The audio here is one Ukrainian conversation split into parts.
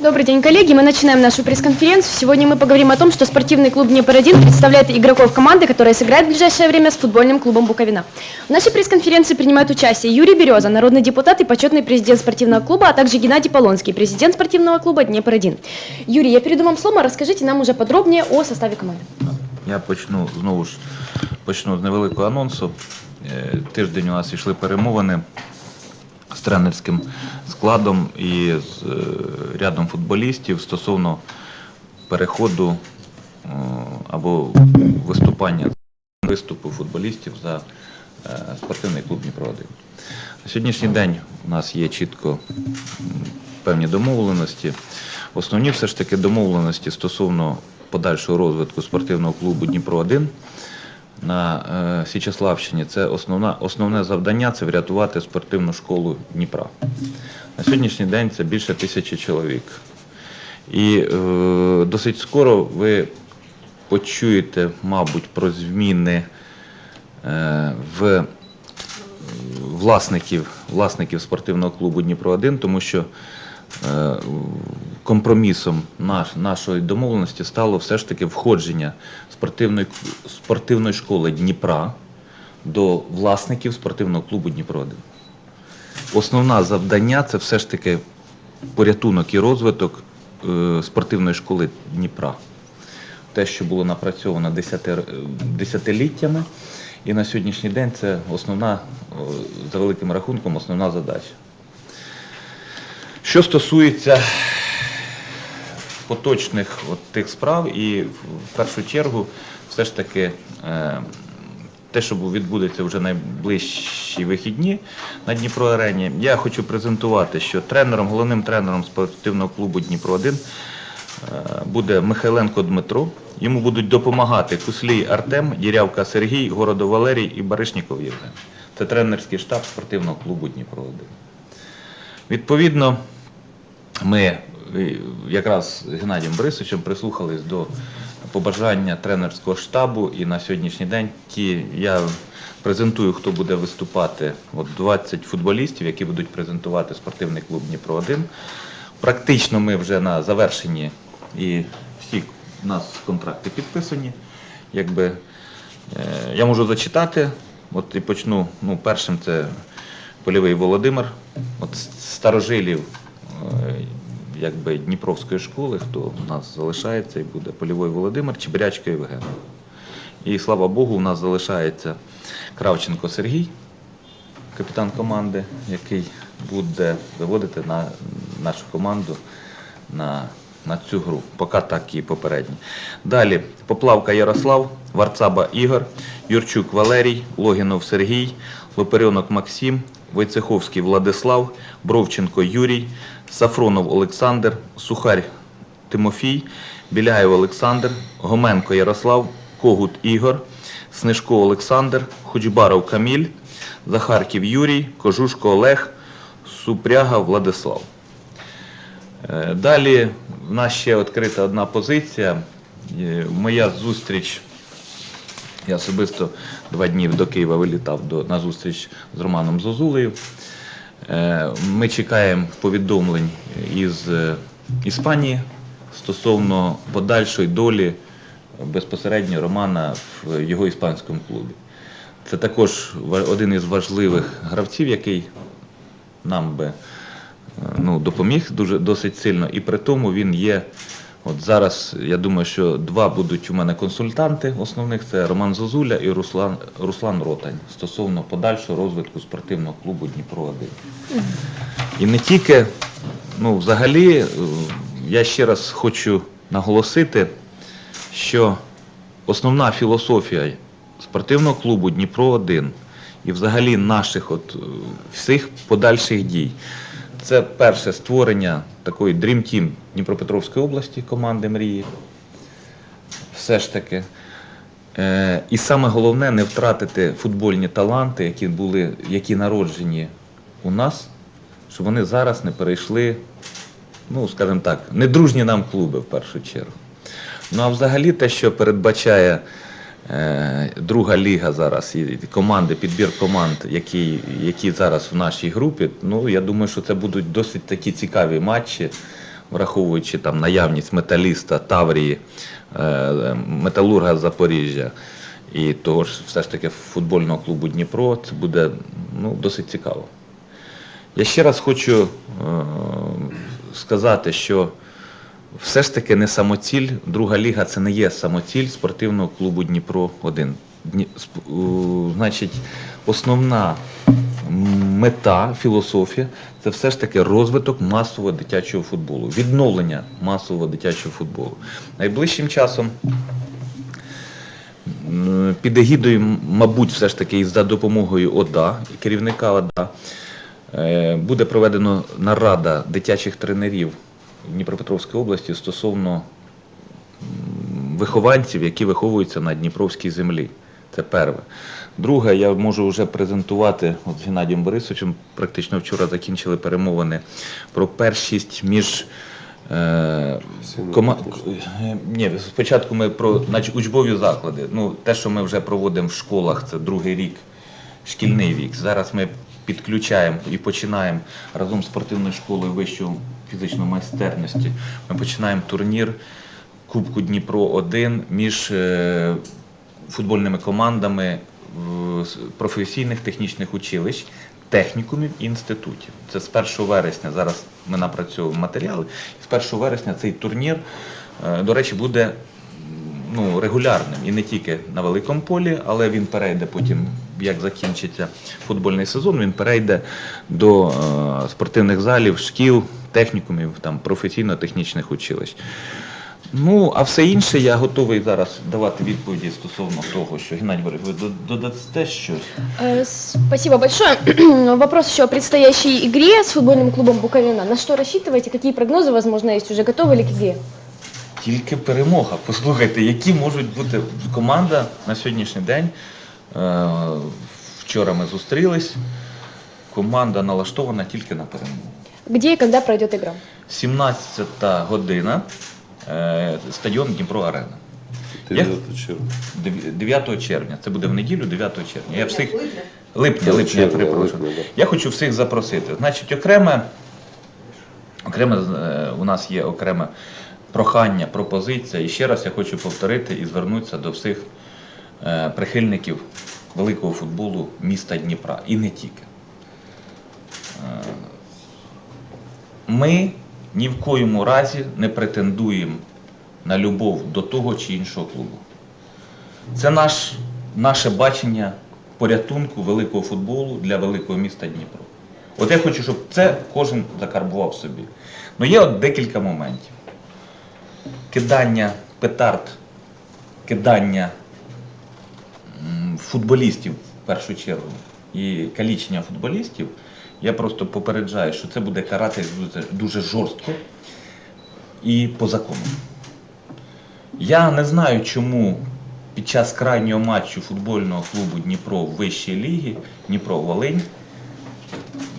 Добрый день, коллеги. Мы начинаем нашу пресс-конференцию. Сегодня мы поговорим о том, что спортивный клуб «Днепр-1» представляет игроков команды, которая сыграет в ближайшее время с футбольным клубом «Буковина». В нашей пресс-конференции принимают участие Юрий Береза, народный депутат и почетный президент спортивного клуба, а также Геннадий Полонский, президент спортивного клуба «Днепр-1». Юрий, я перейду вам слово. Расскажите нам уже подробнее о составе команды. Я почну знову ж почну з невеликого анонсу. Тиждень у нас йшли перемовини з тренерським складом і з е, рядом футболістів стосовно переходу е, або виступання виступу футболістів за е, спортивний клуб Дніпро-1. На сьогоднішній день у нас є чітко певні домовленості. Основні все ж таки домовленості стосовно подальшого розвитку спортивного клубу Дніпро-1 на е, Січеславщині. Це основна, основне завдання це врятувати спортивну школу Дніпра. На сьогоднішній день це більше тисячі чоловік. І е, досить скоро ви почуєте, мабуть, про зміни е, в власників, власників спортивного клубу Дніпро-1, тому що е, компромісом наш, нашої домовленості стало все ж таки входження спортивної, спортивної школи Дніпра до власників спортивного клубу Дніпро-1. Основне завдання це все ж таки порятунок і розвиток е, спортивної школи Дніпра. Те, що було напрацьовано десятиліттями, і на сьогоднішній день це основна, за великим рахунком, основна задача. Що стосується поточних от тих справ, і в першу чергу, все ж таки, е, те, що відбудеться вже найближчі вихідні на Дніпро Арені, я хочу презентувати, що тренером, головним тренером спортивного клубу Дніпро 1 буде Михайленко Дмитро. Йому будуть допомагати Куслій Артем, Дірявка Сергій, Городо Валерій і Баришніков Євген. Це тренерський штаб спортивного клубу Дніпро 1. Відповідно, ми е, якраз з Геннадієм Борисовичем прислухались до побажання тренерського штабу, і на сьогоднішній день ті, я презентую, хто буде виступати. От 20 футболістів, які будуть презентувати спортивний клуб Дніпро 1. Практично ми вже на завершенні і всі у нас контракти підписані. Якби, е, я можу зачитати, от і почну. Ну, першим це Польовий Володимир, от старожилів якби, Дніпровської школи, хто у нас залишається і буде Польовий Володимир, Чебирячка Євген. І слава Богу, у нас залишається Кравченко Сергій, капітан команди, який буде виводити на нашу команду на, на цю гру. Поки так і попередні. Далі Поплавка Ярослав, Варцаба Ігор, Юрчук Валерій, Логінов Сергій, Лоперенок Максим, Войцеховський Владислав, Бровченко Юрій, Сафронов Олександр, Сухарь Тимофій, Біляєв Олександр, Гоменко Ярослав, Когут Ігор, Снежко Олександр, Худжбаров Каміль, Захарків Юрій, Кожушко Олег, Супряга Владислав. Е, Далі в нас ще відкрита одна позиція. Е, Моя зустріч, я особисто два дні до Києва вилітав до, на зустріч з Романом Зозулею. Е, Ми чекаємо повідомлень із е, Іспанії стосовно подальшої долі безпосередньо Романа в його іспанському клубі. Це також один із важливих гравців, який нам би е, ну, допоміг дуже досить сильно. І при тому він є. От зараз я думаю, що два будуть у мене консультанти основних це Роман Зозуля і Руслан, Руслан Ротань стосовно подальшого розвитку спортивного клубу Дніпро 1. І не тільки, ну, взагалі, е, я ще раз хочу наголосити, що основна філософія спортивного клубу Дніпро 1 і взагалі наших от е, всіх подальших дій. Це перше створення такої Dream Team Дніпропетровської області команди Мрії. Все ж таки. Е, і саме головне не втратити футбольні таланти, які були, які народжені у нас, щоб вони зараз не перейшли, ну, скажімо так, недружні нам клуби в першу чергу. Ну а взагалі те, що передбачає друга ліга зараз, команди, підбір команд, які, які зараз в нашій групі, ну я думаю, що це будуть досить такі цікаві матчі. враховуючи там наявність металіста, Таврії, е, Металурга Запоріжжя і того ж все ж таки футбольного клубу Дніпро, це буде ну, досить цікаво. Я ще раз хочу е, сказати, що все ж таки не самоціль, друга ліга це не є самоціль спортивного клубу Дніпро 1. Дні, сп- у, значить, основна мета, філософія це все ж таки розвиток масового дитячого футболу, відновлення масового дитячого футболу. Найближчим часом під егідою, мабуть, все ж таки і за допомогою ОДА, керівника ОДА, е, буде проведено нарада дитячих тренерів Дніпропетровської області стосовно вихованців, які виховуються на Дніпровській землі. Це перше. Друге, я можу вже презентувати от з Геннадієм Борисовичем. Практично вчора закінчили перемовини про першість між е, кома... е, Ні, спочатку ми про значить, учбові заклади. Ну, те, що ми вже проводимо в школах, це другий рік, шкільний вік. Зараз ми підключаємо і починаємо разом з спортивною школою вищої фізичної майстерності. Ми починаємо турнір Кубку Дніпро 1 між е, футбольними командами професійних технічних училищ, технікумів і інститутів. Це з 1 вересня. Зараз ми напрацьовуємо матеріали. З 1 вересня цей турнір, е, до речі, буде ну, регулярним і не тільки на великому полі, але він перейде потім, як закінчиться футбольний сезон, він перейде до е, спортивних залів, шкіл, технікумів, там, професійно-технічних училищ. Ну, а все інше я готовий зараз давати відповіді стосовно того, що Геннадій Борисович, ви до- додасте щось? Э, Спасибо большое. Вопрос еще о предстоящей игре с футбольным клубом Буковина. На что рассчитываете? Какие прогнозы, возможно, есть? Уже готовы ли к игре? Тільки перемога. Послухайте, які можуть бути команда на сьогоднішній день. Е, Вчора ми зустрілись. Команда налаштована тільки на перемогу. Где и когда пройдет игра? 17 година. е, Стадіон Дніпро Арена. 9 червня. Дев- 9 червня. Це буде в неділю, 9 червня. Я всіх липня, липня, я перепрошую. липня, да. Я хочу всіх запросити. Значить, окреме, окреме е, у нас є окреме прохання, пропозиція. І ще раз я хочу повторити і звернутися до всіх е, прихильників великого футболу міста Дніпра. І не тільки. Е, Ми ні в коєму разі не претендуємо на любов до того чи іншого клубу. Це наш, наше бачення порятунку великого футболу для великого міста Дніпро. От я хочу, щоб це кожен закарбував собі. Ну є от декілька моментів. Кидання петард, кидання футболістів в першу чергу і калічення футболістів, я просто попереджаю, що це буде каратись дуже, жорстко і по закону. Я не знаю, чому під час крайнього матчу футбольного клубу Дніпро в вищій лігі Дніпро Волинь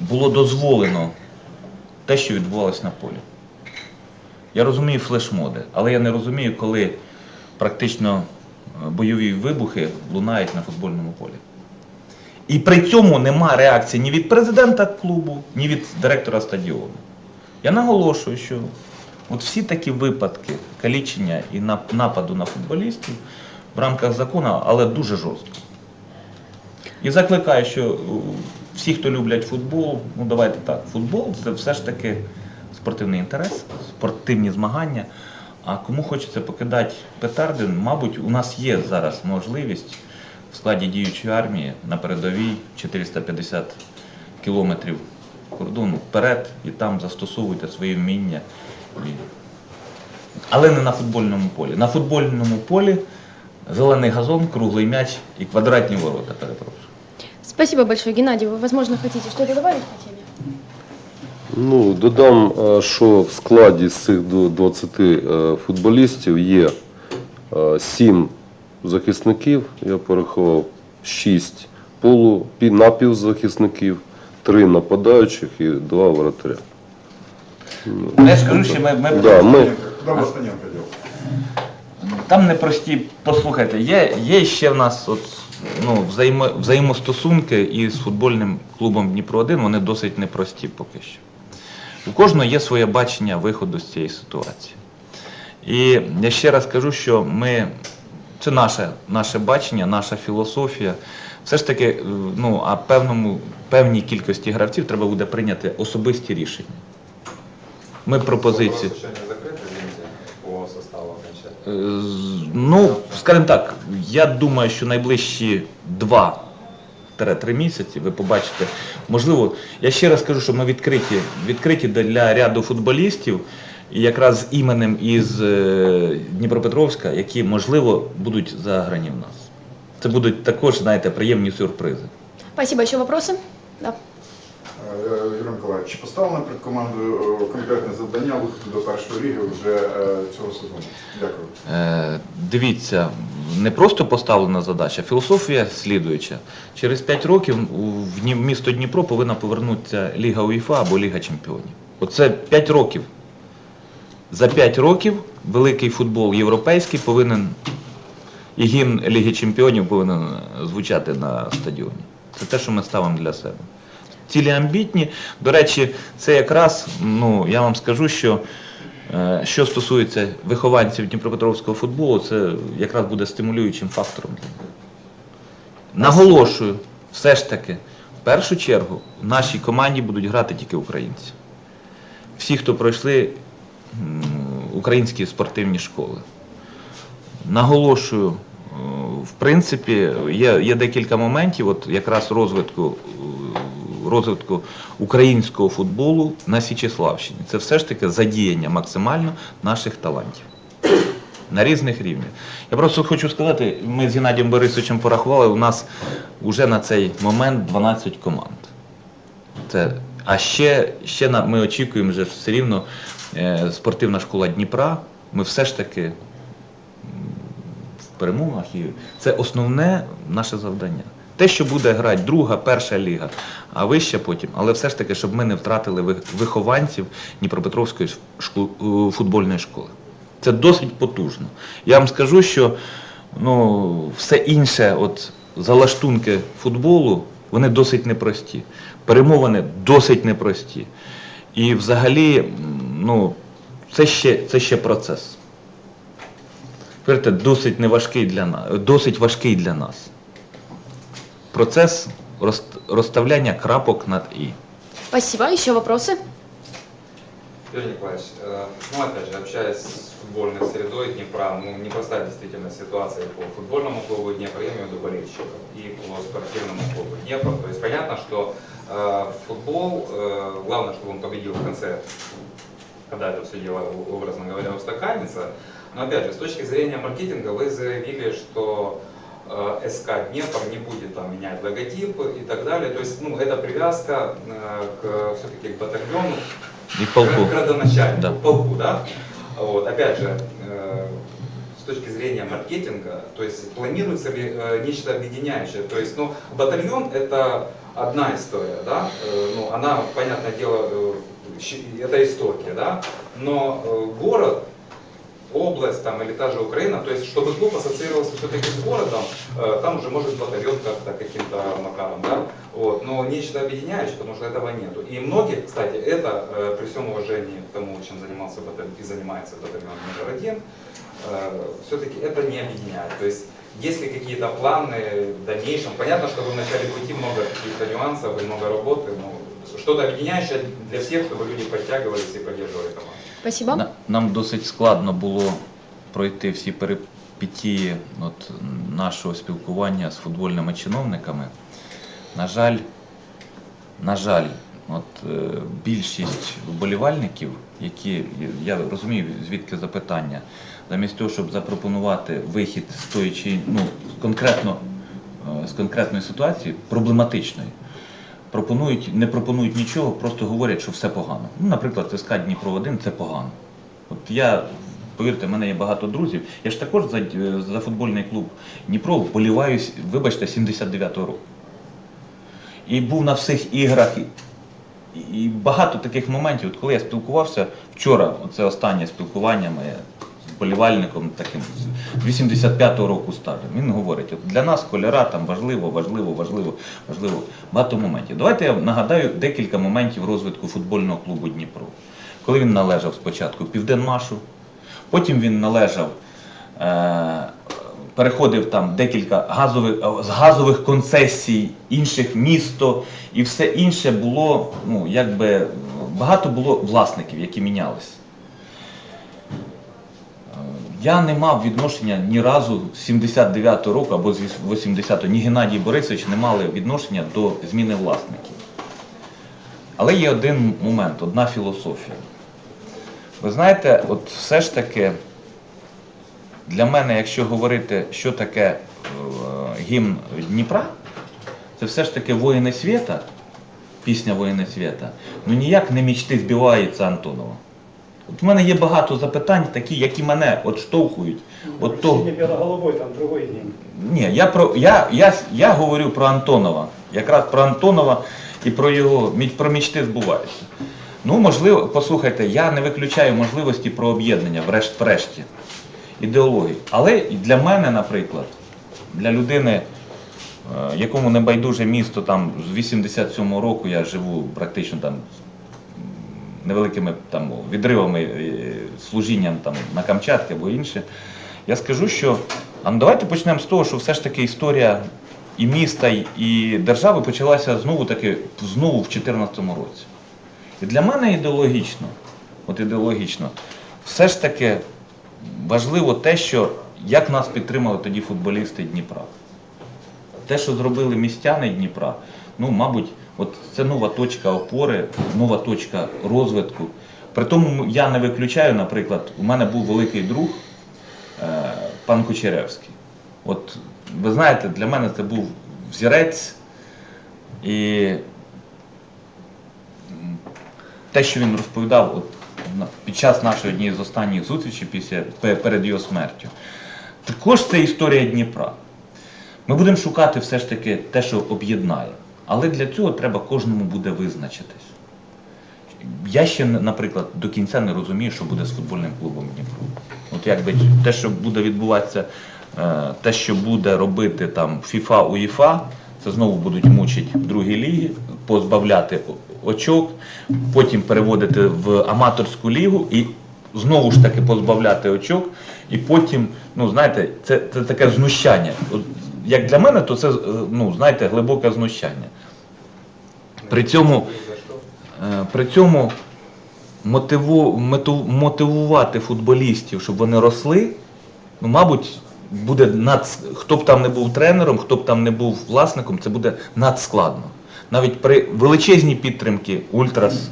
було дозволено те, що відбувалося на полі. Я розумію флешмоди, але я не розумію, коли практично е, бойові вибухи лунають на футбольному полі. І при цьому нема реакції ні від президента клубу, ні від директора стадіону. Я наголошую, що от всі такі випадки калічення і нападу на футболістів в рамках закону, але дуже жорстко. І закликаю, що всі, хто люблять футбол, ну давайте так, футбол це все ж таки спортивний інтерес, спортивні змагання. А кому хочеться покидати петарди, мабуть, у нас є зараз можливість в складі діючої армії на передовій 450 кілометрів кордону вперед і там застосовуйте свої вміння. Але не на футбольному полі. На футбольному полі зелений газон, круглий м'яч і квадратні ворота, перепрошую. Спасибо большое, Геннадий. Вы, возможно, хотите что-то добавить по теме? Ну, додам, е, що в складі з цих 20 е, футболістів є 7 захисників, я порахував 6 полу, напівзахисників, 3 нападаючих і 2 воротаря. Ну, Я ж що ми, ми, Да, ми? Там непрості, послухайте, є, є ще в нас от, ну, взаємо, взаємостосунки із футбольним клубом Дніпро 1 вони досить непрості поки що. У кожного є своє бачення виходу з цієї ситуації. І я ще раз кажу, що ми, це наше, наше бачення, наша філософія. Все ж таки, е, ну, а певному, певній кількості гравців треба буде прийняти особисті рішення. Ми пропозиції. Е, Ну, скажімо так, я думаю, що найближчі 2-3 місяці ви побачите. Можливо, я ще раз кажу, що ми відкриті, відкриті для ряду футболістів, якраз іменем із е, Дніпропетровська, які, можливо, будуть заграні в нас. Це будуть також, знаєте, приємні сюрпризи. Спасибо. ще вопроси? Да. Е, Юрій Миколаївич, поставлено перед командою е, конкретне завдання виходу до першої ліги вже е, цього сезону? Дякую. Дивіться, не просто поставлена задача, філософія слідуюча. Через 5 років в місто Дніпро повинна повернутися Ліга УЄФА або Ліга Чемпіонів. Оце 5 років. За 5 років великий футбол європейський повинен, і гімн Ліги Чемпіонів повинен звучати на стадіоні. Це те, що ми ставимо для себе. Цілі амбітні. До речі, це якраз, ну, я вам скажу, що Е, Що стосується вихованців Дніпропетровського футболу, це якраз буде стимулюючим фактором. Наголошую, все ж таки, в першу чергу в нашій команді будуть грати тільки українці. Всі, хто пройшли українські спортивні школи. Наголошую, е, в принципі, є, є декілька моментів, от якраз розвитку, е, розвитку українського футболу на Січеславщині. Це все ж таки задіяння максимально наших талантів. На різних рівнях. Я просто хочу сказати, ми з Геннадієм Борисовичем порахували, у нас вже на цей момент 12 команд. Це, а ще, ще на, ми очікуємо вже все рівно е, спортивна школа Дніпра. Ми все ж таки в перемовах і це основне наше завдання. Те, що буде грати друга, перша ліга, а вище потім, але все ж таки, щоб ми не втратили вихованців Дніпропетровської е, футбольної школи. Це досить потужно. Я вам скажу, що ну, все інше, от залаштунки футболу, вони досить непрості. Перемовини досить непрості. І взагалі, ну, це ще, це ще процес. Повірте, досить неважкий для нас, досить важкий для нас. Процес роз- розставляння крапок над і. Спасибо. Еще вопросы? Юрий Николаевич, э, ну опять же, общаясь с футбольной средой Днепра, ну непростая действительно ситуация по футбольному клубу Днепра, я имею в виду болельщиков, и по спортивному клубу Днепр. То есть понятно, что э, футбол, э, главное, чтобы он победил в конце, когда это все дело, образно говоря, устаканится. Но опять же, с точки зрения маркетинга вы заявили, что СК Днепр не будет там менять логотип и так далее. То есть, ну, это привязка э, к все-таки к батальону, І полку. к родоначальнику, Да. полку, да? Вот, опять же, э, с точки зрения маркетинга, то есть планируется ли э, нечто объединяющее? То есть, ну, батальон это одна история, да? Э, ну, она, понятное дело, э, это истоки, да? Но э, город область там, или та же Украина, то есть чтобы клуб ассоциировался все-таки с городом, э, там уже может батальон как-то каким-то макаром, да, вот, но нечто объединяющее, потому что этого нету. И многие, кстати, это э, при всем уважении к тому, чем занимался батальон и занимается батальон номер один, все-таки это не объединяет. То есть есть ли какие-то планы в дальнейшем? Понятно, что в начале пути много каких-то нюансов и много работы, но что-то объединяющее для всех, чтобы люди подтягивались и поддерживали команду. Спасибо. Нам досить складно було пройти всі перипетії от, нашого спілкування з футбольними чиновниками. На жаль, на жаль, от, е, більшість вболівальників, які, я розумію, звідки запитання, замість того, щоб запропонувати вихід з тої чи ну, конкретно, е, з конкретної ситуації, проблематичної, пропонують, не пропонують нічого, просто говорять, що все погано. Ну, наприклад, ЦСКА Дніпро 1 це погано. От я, повірте, в мене є багато друзів. Я ж також за, за футбольний клуб Дніпро вболіваю, вибачте, 79-го року. І був на всіх іграх. І багато таких моментів, от коли я спілкувався вчора, це останнє спілкування моє вболівальником таким з 85-го року стажем. Він говорить, от для нас коляра там важливо, важливо, важливо, важливо. Багато моментів. Давайте я нагадаю декілька моментів розвитку футбольного клубу Дніпро. Коли він належав спочатку Південмашу, потім він належав. Е- переходив там декілька газових, е, з газових концесій інших місто і все інше було, ну, якби багато було власників, які мінялися. Я не мав відношення ні разу з 79-го року або з 80-го, ні Геннадій Борисович не мали відношення до зміни власників. Але є один момент, одна філософія. Ви знаєте, от все ж таки. Для мене, якщо говорити, що таке е, гімн Дніпра, це все ж таки воїни світа, пісня воїни світа, ну ніяк не мічти збивається Антонова. От в мене є багато запитань, такі, які мене от штовхують. От то... Синя белоголовой, там другой гимн. Ні, я, про, я, я, я говорю про Антонова. Якраз про Антонова і про його про мічти збуваються. Ну, можливо, послухайте, я не виключаю можливості про об'єднання, врешті-врешті, ідеології. Але для мене, наприклад, для людини, е, якому не байдуже місто там з 87-го року я живу практично там невеликими там відривами е, служінням там на Камчатці або інше. Я скажу, що а ну давайте почнемо з того, що все ж таки історія і міста, і- держави почалася знову таки знову в 2014 році. І для мене ідеологічно, от ідеологічно, все ж таки важливо те, що як нас підтримали тоді футболісти Дніпра. Те, що зробили містяни Дніпра, ну, мабуть, от це нова точка опори, нова точка розвитку. При тому я не виключаю, наприклад, у мене був великий друг, е, пан Кучеревський. От ви знаєте, для мене це був взірець і те, що він розповідав от, під час нашої однієї з останніх зустрічей після, перед його смертю, також це історія Дніпра. Ми будемо шукати все ж таки те, що об'єднає. Але для цього треба кожному буде визначитись. Я ще, наприклад, до кінця не розумію, що буде з футбольним клубом Дніпро. От якби те, що буде відбуватися, е, те, що буде робити там ФІФА, УЄФА, це знову будуть мучити другій лігі, позбавляти очок, потім переводити в аматорську лігу і знову ж таки позбавляти очок, і потім, ну знаєте, це, це таке знущання. Як для мене, то це, е, ну, знаєте, глибоке знущання. При цьому Е, При цьому мотиву, мотивувати футболістів, щоб вони росли, ну, мабуть, буде над, хто б там не був тренером, хто б там не був власником, це буде надскладно. Навіть при величезній підтримці ультрас,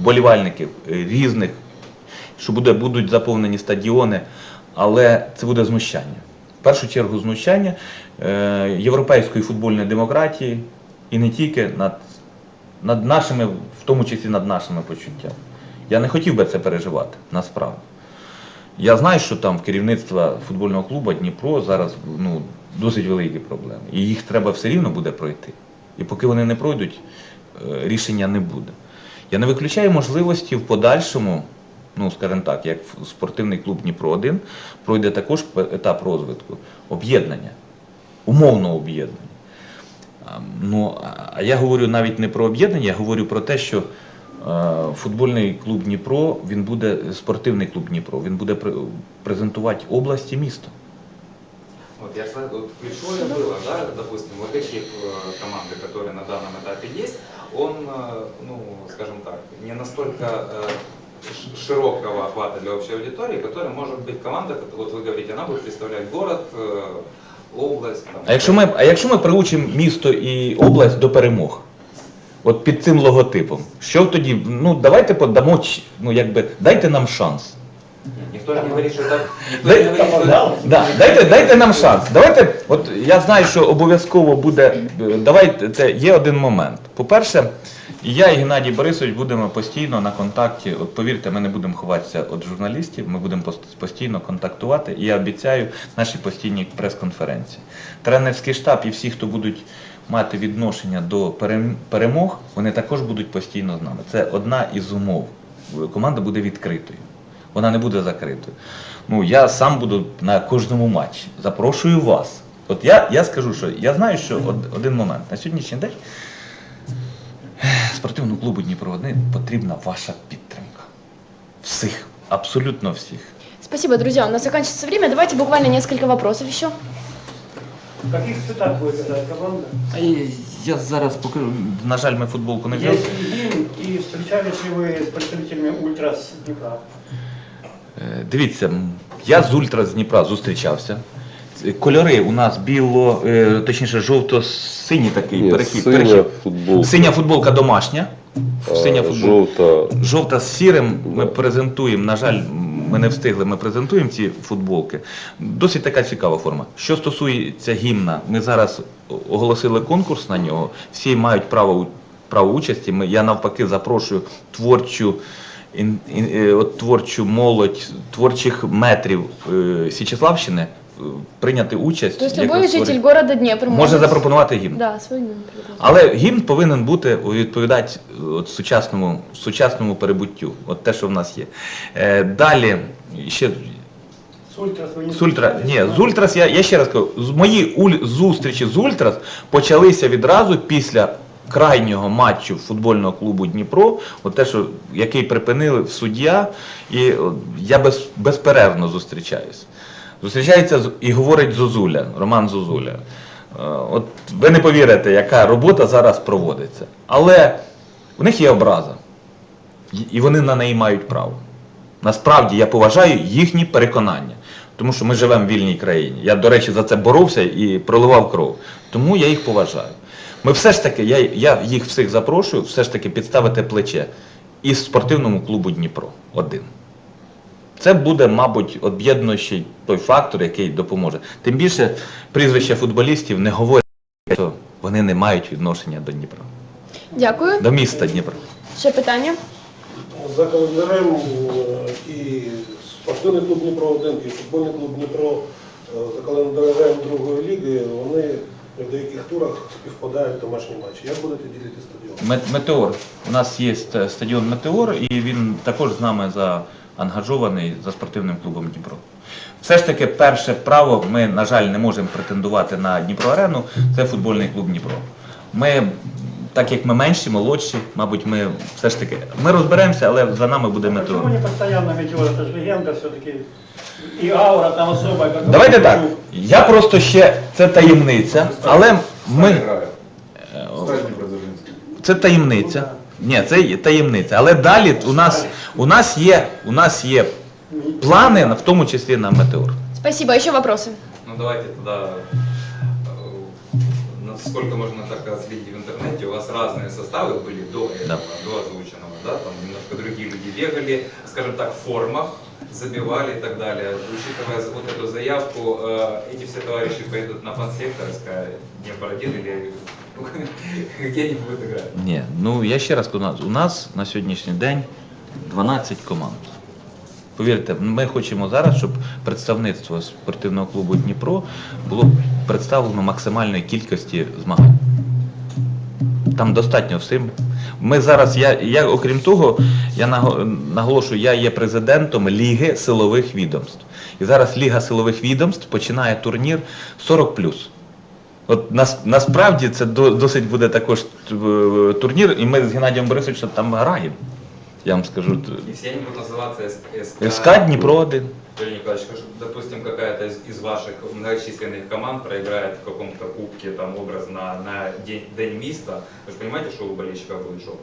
вболівальників е, різних, що буде, будуть заповнені стадіони, але це буде знущання. Першу чергу знущання е, європейської футбольної демократії і не тільки над над нашими, в тому числі над нашими почуттями. Я не хотів би це переживати, насправді. Я знаю, що там в керівництва футбольного клубу Дніпро зараз ну, досить великі проблеми. І їх треба все рівно буде пройти. І поки вони не пройдуть, е, рішення не буде. Я не виключаю можливості в подальшому, ну, скажімо так, як в- спортивний клуб Дніпро 1 пройде також п- етап розвитку, об'єднання, умовного об'єднання. А, Ну, а- а я говорю навіть не про об'єднання, я говорю про те, що е, футбольний клуб Дніпро, він буде, спортивний клуб Дніпро, він буде пре- презентувати область і місто. Вот я сла- вот ключевое было, да, допустим, логотип э, команды, который на данном этапе есть, он, э, ну, скажем так, не настолько э, ш- широкого охвата для общей аудитории, которая может быть команда, как вот вы говорите, она будет представлять город, э, область. там. А якщо ми, а якщо ми приучимо місто і область до перемог, от під цим логотипом, що тоді? Ну давайте подамо, ч- ну якби дайте нам шанс. Никто же не говорит, что это... Никто Да не говорит, что это... Да, дайте, дайте нам шанс. Давайте, от я знаю, що обов'язково буде. е, Давайте це є один момент. По-перше, і я і Геннадій Борисович будемо постійно на контакті. От повірте, ми не будемо ховатися від журналістів, ми будемо постійно контактувати. І я обіцяю наші постійні прес-конференції. Тренерський штаб і всі, хто будуть мати відношення до перемог, вони також будуть постійно з нами. Це одна із умов. Команда буде відкритою. Вона не буде закритою. Ну, я сам буду на кожному матчі. Запрошую вас. От я, я скажу, що я знаю, що од- один момент. На сьогоднішній день спортивному клубу Дніпро 1 потрібна ваша підтримка. Всіх, абсолютно всіх. Спасибо, друзья. У нас заканчивается время. Давайте буквально несколько вопросов еще. Каких цветах будет эта команда? А я- я зараз покажу. На жаль, ми футболку не взяли. Есть гимн, и встречались ли вы с представителями Ультрас Днепра? Е, Дивіться, м, я з Ультра з Дніпра зустрічався. Кольори у нас біло, е, точніше, жовто-синій такий Ні, перехід. синя перехід. футболка. Синя футболка домашня. а, Синя футболка. Жовта. Жовта з сірим ми презентуємо. На жаль, ми не встигли. Ми презентуємо ці футболки. Досить така цікава форма. Що стосується гімна, ми зараз оголосили конкурс на нього. Всі мають право у- право участі. Ми, я навпаки запрошую творчу. ін- ін- е, от творчу молодь творчих метрів е, Січеславщини прийняти участь. То есть любой створює- житель города Днепр може запропонувати гімн. Да, свой гимн. Але гімн повинен бути відповідати от сучасному, сучасному перебуттю, от те, що в нас є. Е, далі ще С Ультрас з Ультра, ні, з Ультрас, я, я ще раз кажу, з мої уль, зустрічі з Ультрас почалися відразу після крайнього матчу футбольного клубу Дніпро, от те, що, який припинили суддя, і от, я без, безперервно зустрічаюсь. Зустрічається і говорить Зозуля, Роман Зозуля. Е, От ви не повірите, яка робота зараз проводиться. Але в них є образа. І- вони на неї мають право. Насправді я поважаю їхні переконання, тому що ми живемо в вільній країні. Я, до речі, за це боровся і проливав кров. Тому я їх поважаю. Ми все ж таки, я, я їх всіх запрошую, все ж таки підставити плече і спортивному клубу Дніпро один. Це буде, мабуть, об'єднуючий той фактор, який допоможе. Тим більше прізвища футболістів не говорять, що вони не мають відношення до Дніпра, Дякую. до міста Дніпра. Ще питання? За календарем е, і спортивний клуб Дніпро 1 і футбольний клуб Дніпро е, за календарем другої ліги вони в деяких турах співпадають домашні матчі. Як будете ділити стадіон? Метеор. У нас є стадіон Метеор, і він також з нами заангажований за спортивним клубом Дніпро. Все ж таки, перше право ми, на жаль, не можемо претендувати на Дніпро Арену. Це футбольний клуб Дніпро. Ми, так як ми менші, молодші, мабуть, ми все ж таки ми розберемося, але за нами буде Почему метеор. не постоянно метеор? Это же легенда все-таки. И аура там особая. Как Давайте так. Я просто ще це таємниця, але ми. е. Це таємниця. Ні, це є таємниця. Але далі у нас, у нас є, у нас є плани, в тому числі на метеор. Спасибо. Еще вопросы? Ну давайте тогда, э, насколько можно так отследить в интернете, у вас разные составы были до этого, Да. до озвученного, да, там немножко другие люди бегали, скажем так, в формах, забивали и так далее. Учитывая вот эту заявку, э, эти все товарищи поедут на фан-секторское, Днепр-1 или где они будут? Ні, ну я ще раз кажу, у нас- у нас на сьогоднішній день 12 команд. Повірте, ми хочемо зараз, щоб представництво спортивного клубу Дніпро було представлено максимальної кількості змагань. Там достатньо всім. Ми зараз, я, я окрім того, я наго- наголошую, я є президентом Ліги силових відомств. І зараз Ліга силових відомств починає турнір 40 От нас, насправді це до, досить буде також е, турнір, і ми з Геннадієм Борисовичем там граємо. Я вам скажу. И все они будут называться СК... СК Дніпро 1. Юрий Николаевич, скажи, допустим, какая-то из, из ваших многочисленных команд проиграет в каком-то кубке, там, образ на, на день, день миста, вы же понимаете, что у болельщиков будет шок?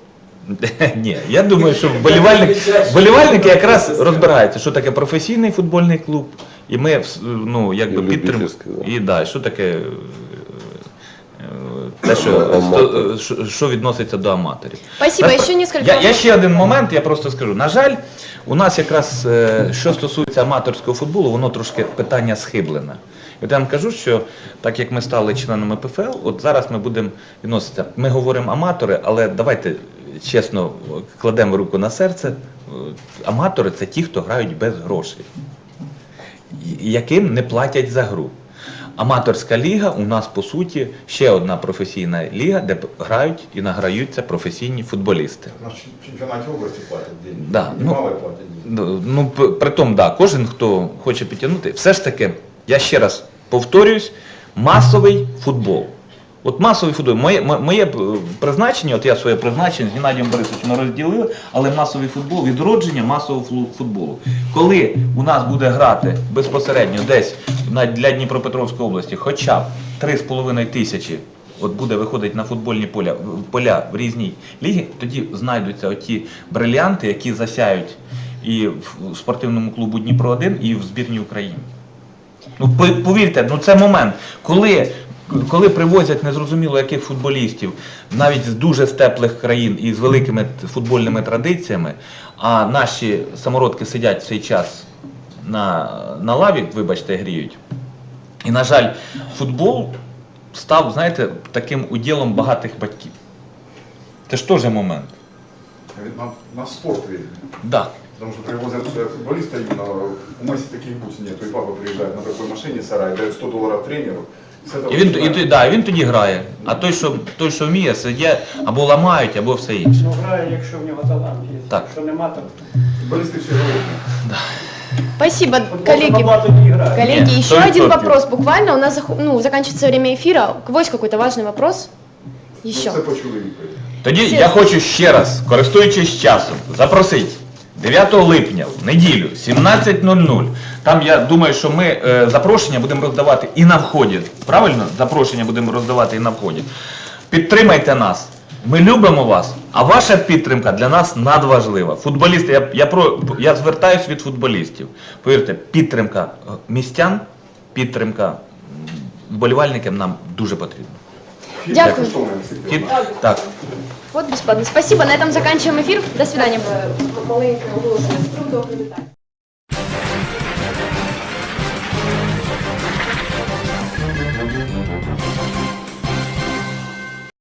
Ні, я думаю, що вболівальник, вболівальники якраз розбираються, що таке професійний футбольний клуб, і ми вс- ну, якби І підтримуємо. любительський, да. І да, що таке е, е, те, що, сто- що, що відноситься до аматорів. Спасибо. Наспра- Еще несколько Я, я вопросов. ще один момент, я просто скажу. На жаль, у нас якраз е, що стосується аматорського футболу, воно трошки питання схиблене. От я вам кажу, що так як ми стали членами ПФЛ, от зараз ми будемо відноситися. Ми говоримо аматори, але давайте чесно кладемо руку на серце. Е, Аматори це ті, хто грають без грошей, і- яким не платять за гру. Аматорська ліга у нас по суті ще одна професійна ліга, де грають і награються професійні футболісти. На чемпіонаті області платять. Да, ну, платять. Ну, Ну, п- при тому, да, кожен, хто хоче підтягнути, все ж таки, я ще раз повторююсь, масовий футбол. От масовий футбол. Моє, моє е, призначення, от я своє призначення з Геннадієм Борисовичем розділив, але масовий футбол, відродження масового футболу. Коли у нас буде грати безпосередньо десь для Дніпропетровської області хоча б 3,5 тисячі от буде виходити на футбольні поля, поля в різній лігі, тоді знайдуться оті брилянти, які засяють і в спортивному клубу Дніпро 1 і в збірній України. Ну, повірте, ну це момент, коли, коли привозять незрозуміло яких футболістів, навіть з дуже з теплих країн і з великими футбольними традиціями, а наші самородки сидять в цей час на, на лаві, вибачте, гріють. І, на жаль, футбол став, знаєте, таким уділом багатих батьків. Це ж теж момент. На, на спорт. Да. Потому что привозят э, футболиста именно, у Месси таких бутс нет. И папа приезжает на такой машине, сарай, дает 100 долларов тренеру. С этого І він, і, начинает. той- да, він тоді грає. А той, що, той, що вміє, сидять або ламають, або все інше. Ну, грає, якщо в нього талант є. Так. Якщо нема, то Футболисты все говорят. Спасибо, футбол коллеги. побагато не грає. Коллеги, Нет, еще сто один процентов. вопрос. Буквально у нас зах- ну, заканчивается время эфира. У кого есть какой-то важный вопрос? Еще. Ну, це почули відповідь. Тоді я хочу ще раз, користуючись часом, запросити 9 липня, в неділю, 17.00. там я думаю, що ми е, запрошення будемо роздавати і на вході. Правильно? Запрошення будемо роздавати і на вході. Підтримайте нас. Ми любимо вас, а ваша підтримка для нас надважлива. Футболісти, я, я, про, я звертаюсь від футболістів. Повірте, підтримка е, містян, підтримка м, вболівальників нам дуже потрібна. Дякую. Під- Так. Вот бесплатно. Спасибо. На этом заканчиваем эфир. До свидания. Маленькое оголошення.